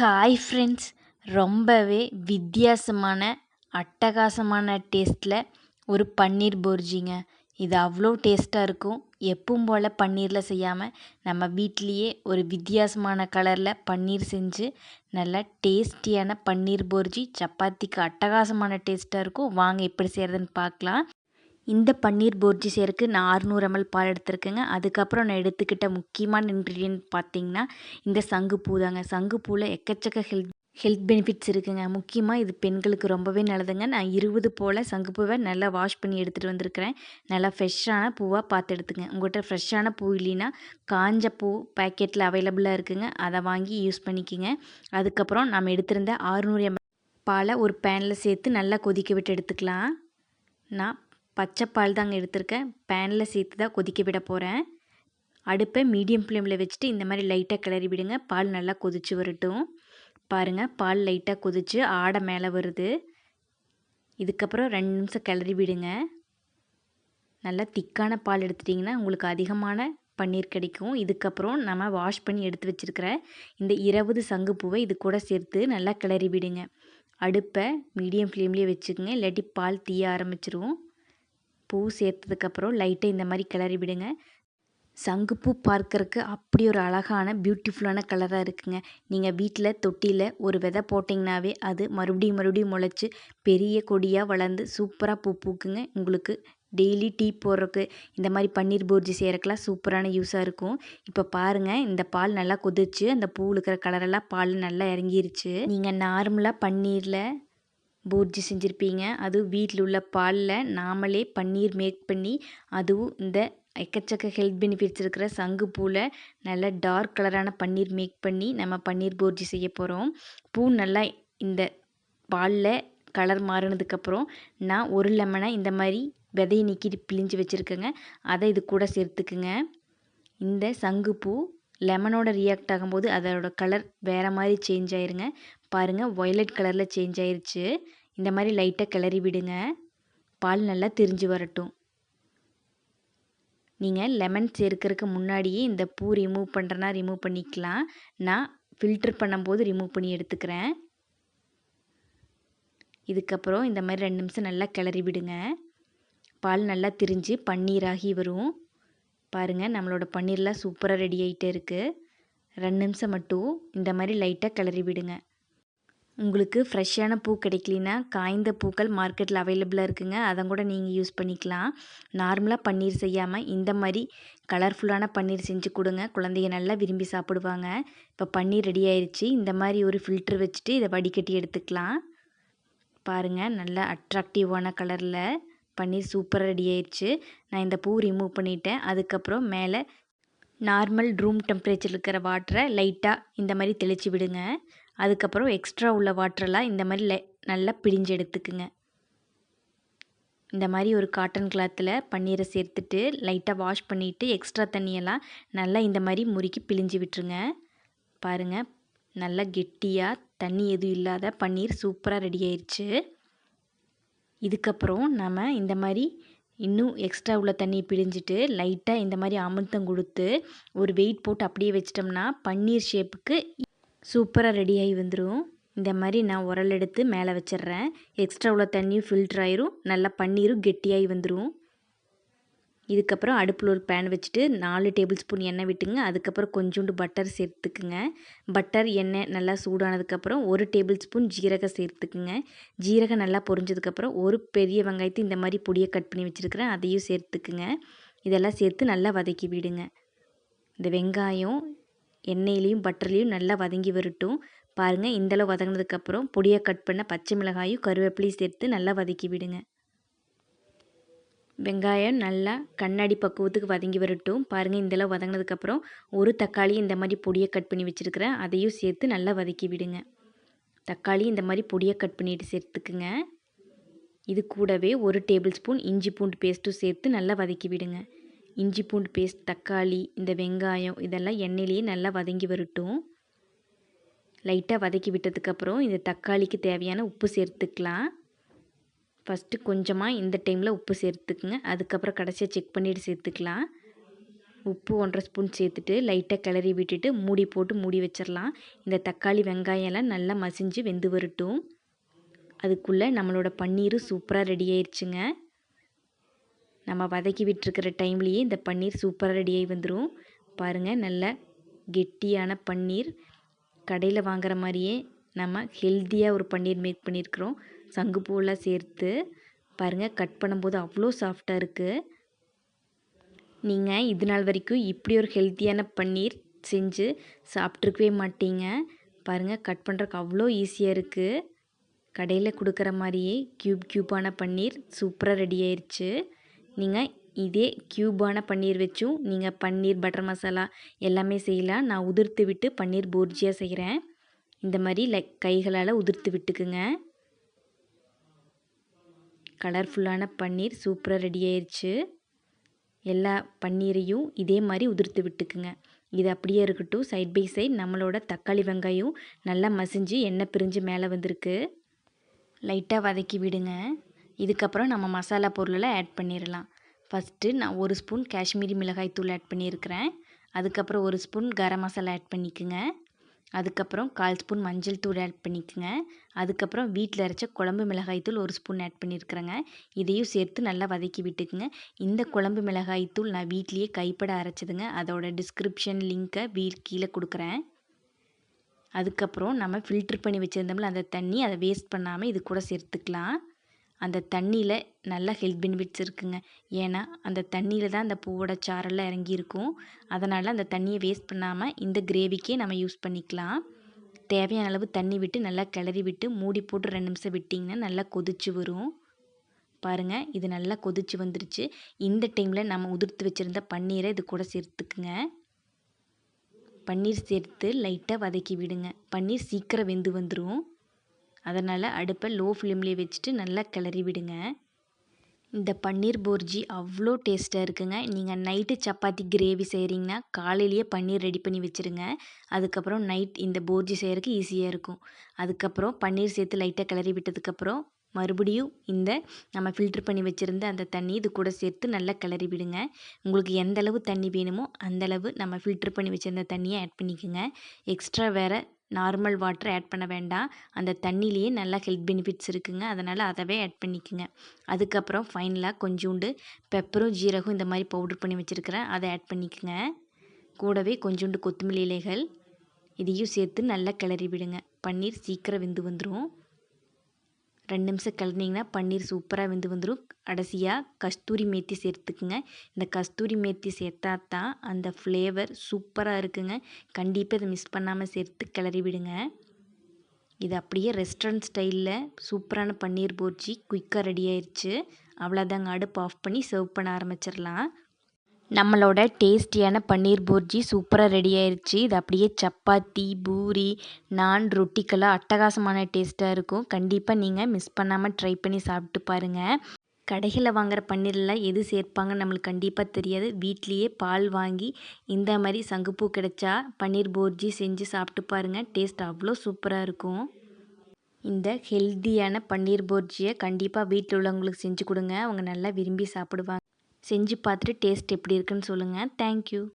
Hi friends ரொம்பவே வித்தியாசமான அட்டகாசமான டேஸ்ட்டில் ஒரு பன்னீர் போர்ஜிங்க. இது அவ்வளோ டேஸ்ட்டாக இருக்கும். எப்பவும் போல் பன்னீரில் செய்யாமல் நம்ம வீட்லேயே ஒரு வித்தியாசமான கலரில் பன்னீர் செஞ்சு நல்லா டேஸ்டியான பன்னீர் போர்ஜி சப்பாத்திக்கு அட்டகாசமான டேஸ்ட்டாக இருக்கும். வாங்க எப்படி செய்கிறதுன்னு பார்க்கலாம். இந்த பன்னீர் புர்ஜி செய்கிறதுக்கு நான் அறுநூறு எம்எல் பால் எடுத்திருக்கேங்க. அதுக்கப்புறம் நான் எடுத்துக்கிட்ட முக்கியமான இன்க்ரீடியன்ட் பார்த்திங்கன்னா இந்த சங்குப்பூ தாங்க சங்குப்பூவில் எக்கச்சக்க ஹெல்த் ஹெல்த் பெனிஃபிட்ஸ் இருக்குங்க. முக்கியமாக இது பெண்களுக்கு ரொம்பவே நல்லதுங்க. நான் இருபது போல் சங்குப்பூவை நல்லா வாஷ் பண்ணி எடுத்துகிட்டு வந்திருக்கிறேன். நல்லா ஃப்ரெஷ்ஷான பூவாக பார்த்து எடுத்துங்க. உங்கள்கிட்ட ஃப்ரெஷ்ஷான பூ இல்லைன்னா காஞ்ச பூ பேக்கெட்டில் அவைலபிளாக இருக்குங்க. அதை வாங்கி யூஸ் பண்ணிக்கோங்க. அதுக்கப்புறம் நம்ம எடுத்திருந்த ஆறுநூறு எம்எல் பாலை ஒரு பேனில் சேர்த்து நல்லா கொதிக்க விட்டு எடுத்துக்கலாம். நான் பச்சை பால் தாங்க எடுத்திருக்கேன். பேனில் சேர்த்து தான் கொதிக்க விட போகிறேன் அடுப்பை மீடியம் ஃப்ளேமில் வச்சுட்டு இந்த மாதிரி லைட்டாக கிளறி விடுங்க. பால் நல்லா கொதிச்சு வரட்டும். பாருங்கள் பால் லைட்டாக கொதிச்சு ஆடை மேலே வருது. இதுக்கப்புறம் ரெண்டு நிமிஷம் கிளறி விடுங்க. நல்லா திக்கான பால் எடுத்துட்டிங்கன்னா உங்களுக்கு அதிகமான பன்னீர் கிடைக்கும். இதுக்கப்புறம் நம்ம வாஷ் பண்ணி எடுத்து வச்சுருக்கிற இந்த இருபது சங்குப்பூவை இது கூட சேர்த்து நல்லா கிளறி விடுங்க. அடுப்பை மீடியம் ஃப்ளேம்லேயே வச்சுக்கோங்க. இல்லாட்டி பால் தீய ஆரம்பிச்சிருவோம் பூ சேர்த்ததுக்கப்புறம் லைட்டாக இந்த மாதிரி கிளறி விடுங்க. சங்குப்பூ பார்க்கறக்கு அப்படி ஒரு அழகான பியூட்டிஃபுல்லான கலராக இருக்குங்க. நீங்கள் வீட்டில் தொட்டியில் ஒரு விதை போட்டிங்கனாவே அது மறுபடியும் மறுபடியும் முளைச்சி பெரிய கொடியாக வளர்ந்து சூப்பராக பூ பூக்குங்க. உங்களுக்கு டெய்லி டீ போடுறக்கு இந்த மாதிரி பன்னீர் பூர்ஜி செய்கிறக்கெல்லாம் சூப்பரான யூஸாக இருக்கும். இப்போ பாருங்கள் இந்த பால் நல்லா கொதிச்சு அந்த பூ இருக்கிற கலரெல்லாம் பால் நல்லா இறங்கிருச்சு. நீங்கள் நார்மலாக பன்னீரில் பூர்ஜி செஞ்சுருப்பீங்க. அதுவும் வீட்டில் உள்ள பாலில் நாமளே பன்னீர் மேக் பண்ணி அதுவும் இந்த எக்கச்சக்க ஹெல்த் பெனிஃபிட்ஸ் இருக்கிற சங்குப்பூவில் நல்ல டார்க் கலரான பன்னீர் மேக் பண்ணி நம்ம பன்னீர் பூர்ஜி செய்ய போகிறோம் பூ நல்லா இந்த பாலில் கலர் மாறினதுக்கப்புறம் நான் ஒரு லெமனை இந்த மாதிரி விதையை நீக்கிட்டு பிழிஞ்சு வச்சுருக்கேங்க. அதை இது கூட சேர்த்துக்குங்க. இந்த சங்குப்பூ லெமனோட ரியாக்ட் ஆகும்போது அதோட கலர் வேறு மாதிரி சேஞ்ச் ஆயிருங்க. பாருங்கள் ஒயலட் கலரில் சேஞ்ச் ஆயிடுச்சு இந்த மாதிரி லைட்டாக கிளறி விடுங்க. பால் நல்லா திரிஞ்சு வரட்டும். நீங்கள் லெமன் சேர்க்கறதுக்கு முன்னாடியே இந்த பூ ரிமூவ் பண்ணுறனா ரிமூவ் பண்ணிக்கலாம். நான் ஃபில்டர் பண்ணும்போது ரிமூவ் பண்ணி எடுத்துக்கிறேன். இதுக்கப்புறம் இந்த மாதிரி ரெண்டு நிமிஷம் நல்லா கிளறி விடுங்க. பால் நல்லா திரிஞ்சு பன்னீராகி வரும். பாருங்கள் நம்மளோட பன்னீர்லாம் சூப்பராக ரெடி ஆகிட்டே இருக்குது ரெண்டு நிமிஷம் மட்டும் இந்த மாதிரி லைட்டாக கிளறி விடுங்க. உங்களுக்கு ஃப்ரெஷ்ஷான பூ கிடைக்கலனா காய்ந்த பூக்கள் மார்க்கெட்டில் அவைலபிளாக இருக்குங்க. அதை கூட நீங்கள் யூஸ் பண்ணிக்கலாம். நார்மலாக பன்னீர் செய்யாமல் இந்த மாதிரி கலர்ஃபுல்லான பன்னீர் செஞ்சு கொடுங்க. குழந்தைங்க நல்லா விரும்பி சாப்பிடுவாங்க. இப்போ பன்னீர் ரெடி ஆயிடுச்சு இந்த மாதிரி ஒரு ஃபில்ட்ரு வச்சுட்டு இதை வடிகட்டி எடுத்துக்கலாம். பாருங்கள் நல்லா அட்ராக்டிவான கலரில் பன்னீர் சூப்பராக ரெடி ஆயிடுச்சு நான் இந்த பூ ரிமூவ் பண்ணிட்டேன். அதுக்கப்புறம் மேலே நார்மல் ரூம் டெம்பரேச்சர் இருக்கிற வாட்டரை லைட்டாக இந்த மாதிரி தெளித்து விடுங்க. அதுக்கப்புறம் எக்ஸ்ட்ரா உள்ள வாட்டரெல்லாம் இந்த மாதிரி லை நல்லா பிழிஞ்சு எடுத்துக்குங்க. இந்த மாதிரி ஒரு காட்டன் கிளாத்தில் பன்னீரை சேர்த்துட்டு லைட்டாக வாஷ் பண்ணிவிட்டு எக்ஸ்ட்ரா தண்ணியெல்லாம் நல்லா இந்த மாதிரி முறுக்கி பிழிஞ்சு விட்டுருங்க. பாருங்கள் நல்லா கெட்டியாக தண்ணி எதுவும் இல்லாத பன்னீர் சூப்பராக ரெடி ஆயிடுச்சு இதுக்கப்புறம் நம்ம இந்த மாதிரி இன்னும் எக்ஸ்ட்ரா உள்ள தண்ணியை பிழிஞ்சிட்டு லைட்டாக இந்த மாதிரி அமிர்தம் கொடுத்து ஒரு வெயிட் போட்டு அப்படியே வச்சிட்டோம்னா பன்னீர் ஷேப்புக்கு சூப்பராக ரெடியாகி வந்துடும் இந்த மாதிரி நான் உரல் எடுத்து மேலே வச்சிட்றேன். எக்ஸ்ட்ரா உள்ள தண்ணியும் ஃபில்டர் ஆயிரும். நல்லா பன்னீரும் கெட்டியாகி வந்துடும் இதுக்கப்புறம் அடுப்பில் ஒரு பேன் வச்சுட்டு நாலு டேபிள் ஸ்பூன் எண்ணெய் விட்டுங்க. அதுக்கப்புறம் கொஞ்சோண்டு பட்டர் சேர்த்துக்குங்க. பட்டர் எண்ணெய் நல்லா சூடானதுக்கப்புறம் ஒரு டேபிள் ஸ்பூன் ஜீரகம் சேர்த்துக்குங்க. ஜீரகம் நல்லா பொரிஞ்சதுக்கப்புறம் ஒரு பெரிய வெங்காயத்தை இந்த மாதிரி பொடியை கட் பண்ணி வச்சுருக்கிறேன். அதையும் சேர்த்துக்குங்க. இதெல்லாம் சேர்த்து நல்லா வதக்கி விடுங்க. இந்த வெங்காயம் எண்ணெயிலையும் பட்டர்லேயும் நல்லா வதங்கி வரட்டும். பாருங்கள் இந்தளவு வதங்கினதுக்கப்புறம் பொடியை கட் பண்ண பச்சை மிளகாயும் கருவேப்பிலையும் சேர்த்து நல்லா வதக்கி விடுங்க. வெங்காயம் நல்லா கண்ணாடி பக்குவத்துக்கு வதங்கி வரட்டும். பாருங்கள் இந்தளவு வதங்கினதுக்கப்புறம் ஒரு தக்காளி இந்த மாதிரி பொடியை கட் பண்ணி வச்சுருக்கிறேன். அதையும் சேர்த்து நல்லா வதக்கி விடுங்க. தக்காளி இந்த மாதிரி பொடியை கட் பண்ணிட்டு சேர்த்துக்குங்க. இது கூடவே ஒரு டேபிள் ஸ்பூன் இஞ்சி பூண்டு பேஸ்ட்டும் சேர்த்து நல்லா வதக்கி விடுங்க. இஞ்சி பூண்டு பேஸ்ட் தக்காளி இந்த வெங்காயம் இதெல்லாம் எண்ணெயிலேயே நல்லா வதங்கி வரட்டும். லைட்டாக வதக்கி விட்டதுக்கப்புறம் இந்த தக்காளிக்கு தேவையான உப்பு சேர்த்துக்கலாம். ஃபஸ்ட்டு கொஞ்சமாக இந்த டைமில் உப்பு சேர்த்துக்குங்க. அதுக்கப்புறம் கடைசியாக செக் பண்ணிவிட்டு சேர்த்துக்கலாம். உப்பு ஒன்றரை ஸ்பூன் சேர்த்துட்டு லைட்டாக கிளறி விட்டுட்டு மூடி போட்டு மூடி வச்சிடலாம். இந்த தக்காளி வெங்காயம் எல்லாம் நல்லா மசிஞ்சு வெந்து வரட்டும். அதுக்குள்ளே நம்மளோட பன்னீர் சூப்பராக ரெடி ஆயிடுச்சுங்க நம்ம வதக்கி விட்டுருக்கிற டைம்லேயே இந்த பன்னீர் சூப்பராக ரெடியாகி வந்துடும் பாருங்கள் நல்ல கெட்டியான பன்னீர். கடையில் வாங்குற மாதிரியே நம்ம ஹெல்த்தியாக ஒரு பன்னீர் மேக் பண்ணியிருக்கிறோம் சங்குப்பூவெல்லாம் சேர்த்து பாருங்கள் கட் பண்ணும்போது அவ்வளோ சாஃப்டாக இருக்குது நீங்கள் இது நாள் வரைக்கும் இப்படி ஒரு ஹெல்த்தியான பன்னீர் செஞ்சு சாப்பிட்ருக்கவே மாட்டீங்க. பாருங்கள் கட் பண்ணுறக்கு அவ்வளோ ஈஸியாக இருக்குது கடையில் கொடுக்குற மாதிரியே க்யூப் க்யூப்பான பன்னீர் சூப்பராக ரெடி ஆயிடுச்சு நீங்கள் இதே க்யூபான பன்னீர் வச்சும் நீங்கள் பன்னீர் பட்டர் மசாலா எல்லாமே செய்யலாம். நான் உதிர்த்து விட்டு பன்னீர் போர்ஜியாக செய்கிறேன் இந்த மாதிரி லைக் கைகளால் உதிர்த்து விட்டுக்குங்க. கலர்ஃபுல்லான பன்னீர் சூப்பராக ரெடி ஆயிடுச்சு எல்லா பன்னீரையும் இதே மாதிரி உதிர்த்து விட்டுக்குங்க. இது அப்படியே இருக்கட்டும். சைட் பை சைட் நம்மளோட தக்காளி வெங்காயம் நல்லா மசிஞ்சு எண்ணெய் பிரிஞ்சு மேலே வந்திருக்கு. லைட்டாக வதக்கி விடுங்க. இதுக்கப்புறம் நம்ம மசாலா பொருளெல்லாம் ஆட் பண்ணிடலாம் ஃபஸ்ட்டு நான் ஒரு ஸ்பூன் காஷ்மீரி மிளகாய் தூள் ஆட் பண்ணியிருக்கிறேன் அதுக்கப்புறம் ஒரு ஸ்பூன் கரம் மசாலா ஆட் பண்ணிக்கோங்க. அதுக்கப்புறம் கால் ஸ்பூன் மஞ்சள் தூள் ஆட் பண்ணிக்கோங்க. அதுக்கப்புறம் வீட்டில் அரைச்ச குழம்பு மிளகாய் தூள் ஒரு ஸ்பூன் ஆட் பண்ணியிருக்கிறேங்க இதையும் சேர்த்து நல்லா வதக்கி விட்டுக்குங்க. இந்த குழம்பு மிளகாய் தூள் நான் வீட்லேயே கைப்பட அரைச்சதுங்க. அதோட டிஸ்கிரிப்ஷன் லிங்க்கை வீ கீழே கொடுக்குறேன். அதுக்கப்புறம் நம்ம ஃபில்ட்ரு பண்ணி வச்சுருந்தோம்ல அந்த தண்ணி அதை வேஸ்ட் பண்ணாமல் இது கூட சேர்த்துக்கலாம். அந்த தண்ணியில் நல்ல ஹெல்த் பெனிஃபிட்ஸ் இருக்குங்க. ஏன்னா அந்த தண்ணியில் தான் அந்த பூவோட சாரெல்லாம் இறங்கியிருக்கும். அதனால் அந்த தண்ணியை வேஸ்ட் பண்ணாமல் இந்த கிரேவிக்கே நம்ம யூஸ் பண்ணிக்கலாம். தேவையான அளவு தண்ணி விட்டு நல்லா கிளறி விட்டு மூடி போட்டு ரெண்டு நிமிஷம் விட்டிங்கன்னா நல்லா கொதிச்சு வரும். பாருங்கள் இது நல்லா கொதிச்சு வந்துருச்சு. இந்த டைமில் நம்ம உதிர்த்து வச்சுருந்த பன்னீரை இது கூட சேர்த்துக்குங்க. பன்னீர் சேர்த்து லைட்டாக வதக்கி விடுங்க. பன்னீர் சீக்கிரம் வெந்து வந்துடும் அதனால் அடுப்பை லோ ஃப்ளேம்லேயே வச்சுட்டு நல்லா கிளறி விடுங்க. இந்த பன்னீர் போர்ஜி அவ்வளோ டேஸ்ட்டாக இருக்குங்க. நீங்கள் நைட்டு சப்பாத்தி கிரேவி செய்கிறீங்கன்னா காலையிலேயே பன்னீர் ரெடி பண்ணி வச்சுருங்க. அதுக்கப்புறம் நைட் இந்த போர்ஜி செய்கிறதுக்கு ஈஸியாக இருக்கும். அதுக்கப்புறம் பன்னீர் சேர்த்து லைட்டாக கிளறி விட்டதுக்கப்புறம் மறுபடியும் இந்த நம்ம ஃபில்ட்ரு பண்ணி வச்சுருந்த அந்த தண்ணி இது கூட சேர்த்து நல்லா கிளறி விடுங்க. உங்களுக்கு எந்த அளவு தண்ணி வேணுமோ அந்தளவு நம்ம ஃபில்ட்ரு பண்ணி வச்சுருந்த தண்ணியை ஆட் பண்ணிக்கோங்க. எக்ஸ்ட்ரா வேறு நார்மல் வாட்டர் ஆட் பண்ண வேண்டாம். அந்த தண்ணியிலேயே நல்லா ஹெல்த் பெனிஃபிட்ஸ் இருக்குங்க. அதனால் அதவே ஆட் பண்ணிக்கோங்க. அதுக்கப்புறம் ஃபைனலாக கொஞ்சோண்டு பெப்பரும் ஜீரகம் இந்த மாதிரி பவுடர் பண்ணி வச்சுருக்கிறேன். அதை ஆட் பண்ணிக்கோங்க. கூடவே கொஞ்சோண்டு கொத்தமல்லி இலைகள் இதையும் சேர்த்து நல்லா கிளறி விடுங்க. பன்னீர் சீக்கிரம் வெந்து வந்துடும் ரெண்டு நிமிஷம் கலந்தீங்கன்னா பன்னீர் சூப்பராக வெந்து வந்துடும் கடைசியாக கஸ்தூரி மேத்தி சேர்த்துக்குங்க. இந்த கஸ்தூரி மேத்தி சேர்த்தா தான் அந்த ஃப்ளேவர் சூப்பராக இருக்குங்க. கண்டிப்பாக இதை மிஸ் பண்ணாமல் சேர்த்து கிளறி விடுங்க. இது அப்படியே ரெஸ்டாரண்ட் ஸ்டைலில் சூப்பரான பன்னீர் போர்ச்சி குயிக்காக ரெடி ஆயிடுச்சு அவ்வளோதாங்க அடுப்பு ஆஃப் பண்ணி சர்வ் பண்ண ஆரம்பிச்சிடலாம். நம்மளோட டேஸ்டியான பன்னீர் போர்ஜி சூப்பராக ரெடி ஆயிடுச்சு இது அப்படியே சப்பாத்தி பூரி நான் ரொட்டிக்கெல்லாம் அட்டகாசமான டேஸ்ட்டாக இருக்கும். கண்டிப்பாக நீங்கள் மிஸ் பண்ணாமல் ட்ரை பண்ணி சாப்பிட்டு பாருங்கள் கடைகளில் வாங்குகிற பன்னீர்லாம் எது சேர்ப்பாங்கன்னு நம்மளுக்கு கண்டிப்பாக தெரியாது. வீட்லேயே பால் வாங்கி இந்த மாதிரி சங்குப்பூ கிடைச்சா பன்னீர் போர்ஜி செஞ்சு சாப்பிட்டு பாருங்கள் டேஸ்ட் அவ்வளோ சூப்பராக இருக்கும். இந்த ஹெல்த்தியான பன்னீர் போர்ஜியை கண்டிப்பாக வீட்டில் உள்ளவங்களுக்கு செஞ்சு கொடுங்க. அவங்க நல்லா விரும்பி சாப்பிடுவாங்க. செஞ்சு பார்த்துட்டு டேஸ்ட் எப்படி இருக்குன்னு சொல்லுங்கள் தேங்க்யூ